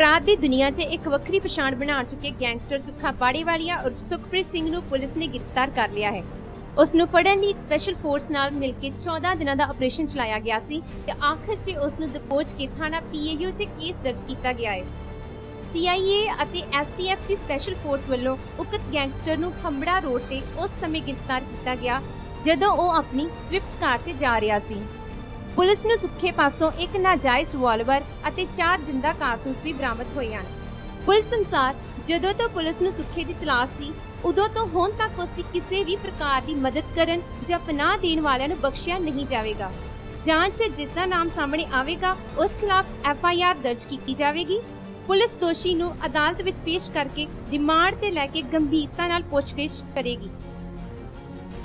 ਅਪਰਾਧ ਦੀ ਦੁਨੀਆ 'ਚ ਇੱਕ ਵੱਖਰੀ ਪਛਾਣ ਬਣਾ ਚੁੱਕੇ ਗੈਂਗਸਟਰ ਸੁੱਖਾ ਬਾੜੇਵਾਲੀਆ ਉਰਫ ਸੁਖਪ੍ਰੀਤ ਸਿੰਘ ਨੂੰ ਪੁਲਿਸ ਨੇ ਗ੍ਰਿਫਤਾਰ ਕਰ ਲਿਆ ਹੈ। ਉਸ ਨੂੰ ਫੜਨ ਲਈ ਇੱਕ ਸਪੈਸ਼ਲ ਫੋਰਸ ਨਾਲ ਮਿਲ ਕੇ 14 ਦਿਨਾਂ ਦਾ ਆਪਰੇਸ਼ਨ ਚਲਾਇਆ ਗਿਆ ਸੀ ਤੇ ਆਖਰ 'ਚ ਉਸ ਨੂੰ ਦਬੋਚ ਕੇ ਥਾਣਾ ਪੀਏਯੂ 'ਚ ਕੇਸ ਦਰਜ ਕੀਤਾ ਗਿਆ ਹੈ। ਸੀਆਈਏ ਅਤੇ ਐਸਟੀਐਫ ਦੀ ਸਪੈਸ਼ਲ ਫੋਰਸ ਵੱਲੋਂ ਉਕਤ ਗੈਂਗਸਟਰ ਨੂੰ ਖੰਬੜਾ ਰੋਡ ਤੇ ਉਸ ਸਮੇਂ ਗ੍ਰਿਫਤਾਰ ਕੀਤਾ ਗਿਆ ਜਦੋਂ ਉਹ ਆਪਣੀ ਸਵਿਫਟ ਕਾਰ 'ਤੇ ਜਾ ਰਿਹਾ ਸੀ। ਪੁਲਿਸ ਨੂੰ ਸੁੱਖੇ ਪਾਸੋਂ ਇੱਕ ਨਾਜਾਇਜ਼ ਰਿਵਾਲਵਰ ਅਤੇ ਚਾਰ ਜਿੰਦਾ ਕਾਰਤੂਸ ਵੀ ਬਰਾਮਦ ਹੋਏ ਹਨ ਪੁਲਿਸ ਅਨੁਸਾਰ ਜਦੋਂ ਤੋਂ ਪੁਲਿਸ ਨੂੰ ਸੁੱਖੇ ਦੀ ਤਲਾਸ਼ ਸੀ ਉਦੋਂ ਤੋਂ ਹੁਣ ਤੱਕ ਉਸ ਦੀ ਕਿਸੇ ਵੀ ਪ੍ਰਕਾਰ ਦੀ ਮਦਦ ਕਰਨ ਜਾਂ ਪਨਾਹ ਦੇਣ ਵਾਲਿਆਂ ਨੂੰ ਬਖਸ਼ਿਆ ਨਹੀਂ ਜਾਵੇਗਾ ਜਾਂਚ 'ਚ ਜਿਸ ਦਾ ਨਾਮ ਸਾਹਮਣੇ ਆਵੇਗਾ ਉਸ ਖਿਲਾਫ ਐਫ ਆਈ ਆਰ ਦਰਜ ਕੀਤੀ ਜਾਵੇਗੀ ਪੁਲਿਸ ਦੋਸ਼ੀ ਨੂੰ ਅਦਾਲਤ ਵਿੱਚ ਪੇਸ਼ ਕਰਕੇ ਰਿਮਾਂਡ ਤੇ ਲੈ ਕੇ ਗੰਭੀਰਤਾ ਨਾਲ ਪੁੱਛਗਿੱਛ ਕਰੇਗੀ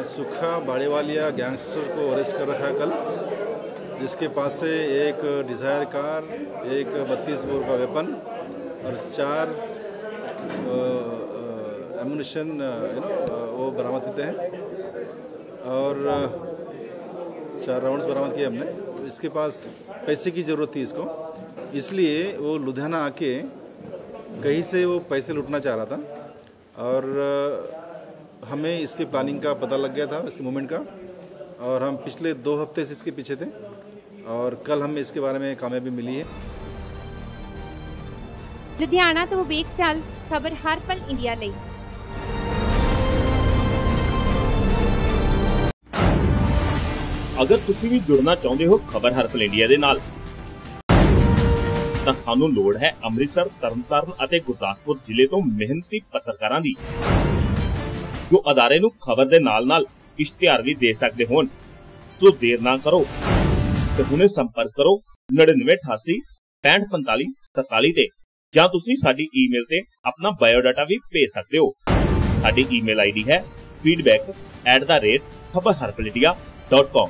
सुखा बाड़ेवालिया गैंगस्टर को अरेस्ट कर रखा है कल जिसके पास से एक डिज़ायर कार, एक बत्तीस बोर का वेपन और चार एमुनेशन यू नो वो बरामद करते हैं। और चार राउंड्स बरामद किए हमने। इसके पास पैसे की ज़रूरत थी इसको। इसलिए वो लुधियाना आके कहीं से वो पैसे लूटना चाह रहा था। और हमें इसके प्लानिंग का पता लग गया था, इसके मूवमेंट का। और हम पिछले दो हफ़्ते से इसके पीछे थे। और कल हमें इसके बारे में कामयाबी मिली है ਲੁਧਿਆਣਾ ਤੋਂ ਵੇਖ ਚੱਲ ਖਬਰ ਹਰ ਪਲ ਇੰਡੀਆ ਲਈ ਅਗਰ ਤੁਸੀਂ ਵੀ ਜੁੜਨਾ ਚਾਹੁੰਦੇ ਹੋ ਖਬਰ ਹਰਪਲ ਇੰਡੀਆ ਦੇ ਨਾਲ ਤਾਂ ਸਾਨੂੰ ਲੋੜ ਹੈ ਅੰਮ੍ਰਿਤਸਰ ਤਰਨਤਾਰਨ ਅਤੇ ਗੁਰਦਾਸਪੁਰ ਜ਼ਿਲ੍ਹੇ ਤੋਂ ਮਿਹਨਤੀ ਪੱਤਰਕਾਰਾਂ ਦੀ ਜੋ ਅਦਾਰੇ ਨੂੰ ਖਬਰ ਦੇ ਨਾਲ-ਨਾਲ ਇਸ਼ਤਿਹਾਰ ਵੀ ਦੇ ਸਕਦੇ ਹੋਣ ਸੋ ਦੇਰ ਨਾ ਕਰੋ ਤੇ ਹੁਣੇ ਸੰਪਰਕ ਕਰੋ 9988 6545 47 ਤੇ, ਜਾਂ ਤੁਸੀਂ ਸਾਡੀ ਈਮੇਲ ਤੇ ਆਪਣਾ ਬਾਇਓਡਾਟਾ ਵੀ ਭੇਜ ਸਕਦੇ ਹੋ। ਸਾਡੀ ਈਮੇਲ ਆਈਡੀ ਹੈ feedback@khabarharpalindia.com